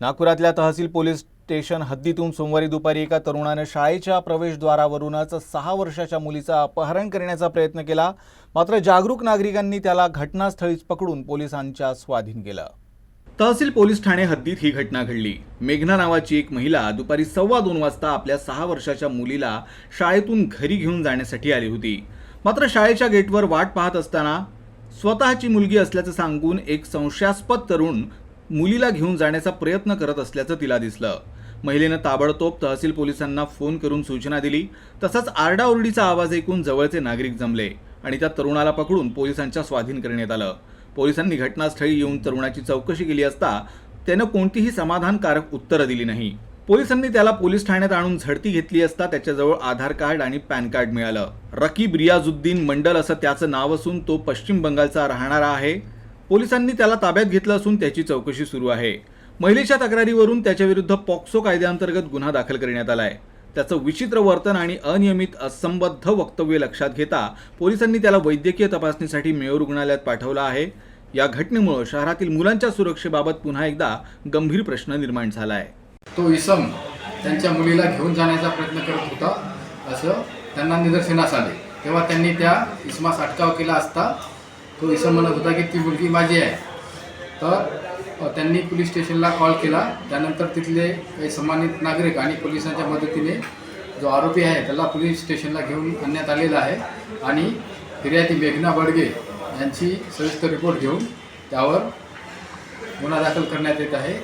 नागपुरातल्या तहसील police station हद्दीतून सोमवारी दुपारी एका तरुणानं शाळेच्या प्रवेशद्वारावरूनच सहा वर्षाच्या मुलीचं अपहरण करण्याचा प्रयत्न केला. मात्र जागरूक नागरिकांनी त्याला घटनास्थळीच पकडून पोलिसांच्या स्वाधीन केलं. तहसील पोलीस ठाणे हद्दीत ही घटना घडली. मेघना नावाची एक महिला दुपारी सव्वा दोन वाजता आपल्या सहा वर्षाच्या मुलीला शाळेतून घरी घेऊन जाण्यासाठी आली होती. मात्र शाळेच्या गेटवर वाट पाहत असताना स्वतःची मुलगी असल्याचं सांगून एक संशयास्पद तरुण मुलीला घेऊन जाण्याचा प्रयत्न करत असल्याचं तिला दिसलं. महिलेनं ताबडतोब तहसील पोलिसांना फोन करून सूचना दिली. तसंच आरडाओरडीचा आवाज ऐकून जवळचे नागरिक जमले आणि त्या तरुणाला पकडून पोलिसांच्या स्वाधीन करण्यात आलं. पोलिसांनी घटनास्थळी येऊन तरुणाची चौकशी केली असता त्यानं कोणतीही समाधानकारक उत्तरं दिली नाही. पोलिसांनी त्याला पोलीस ठाण्यात आणून झडती घेतली असता त्याच्याजवळ आधार कार्ड आणि पॅन कार्ड मिळालं. रकीब रियाजुद्दीन मंडल असं त्याचं नाव असून तो पश्चिम बंगालचा राहणारा आहे. पोलिसांनी त्याला ताब्यात घेतलं असून त्याची चौकशी सुरू आहे. महिलेच्या तक्रारीवरून त्याच्याविरुद्ध पॉक्सो कायद्याअंतर्गत गुन्हा दाखल करण्यात आलाय. त्याचं विचित्र वर्तन आणि अनियमित असंबद्ध वक्तव्य लक्षात घेता पोलिसांनी त्याला वैद्यकीय तपासणीसाठी मेयो रुग्णालयात पाठवलं आहे. या घटनेमुळे शहरातील मुलांच्या सुरक्षेबाबत पुन्हा एकदा गंभीर प्रश्न निर्माण झाला आहे तो इसम त्यांच्या मुलीला घेऊन जाण्याचा प्रयत्न करत होता असं त्यांना निदर्शनास आले. तेव्हा त्यांनी त्या इसमास अटकाव केला असता तो इसं म्हणत होता की ती मुलगी माझी आहे. तर त्यांनी पोलीस स्टेशनला कॉल केला. त्यानंतर तिथले काही सन्मानित नागरिक आणि पोलिसांच्या मदतीने जो आरोपी आहे त्याला पोलीस स्टेशनला घेऊन आणण्यात आलेला आहे. आणि फिर्यादी मेघना बडगे यांची सविस्तर रिपोर्ट घेऊन त्यावर गुन्हा दाखल करण्यात येत आहे.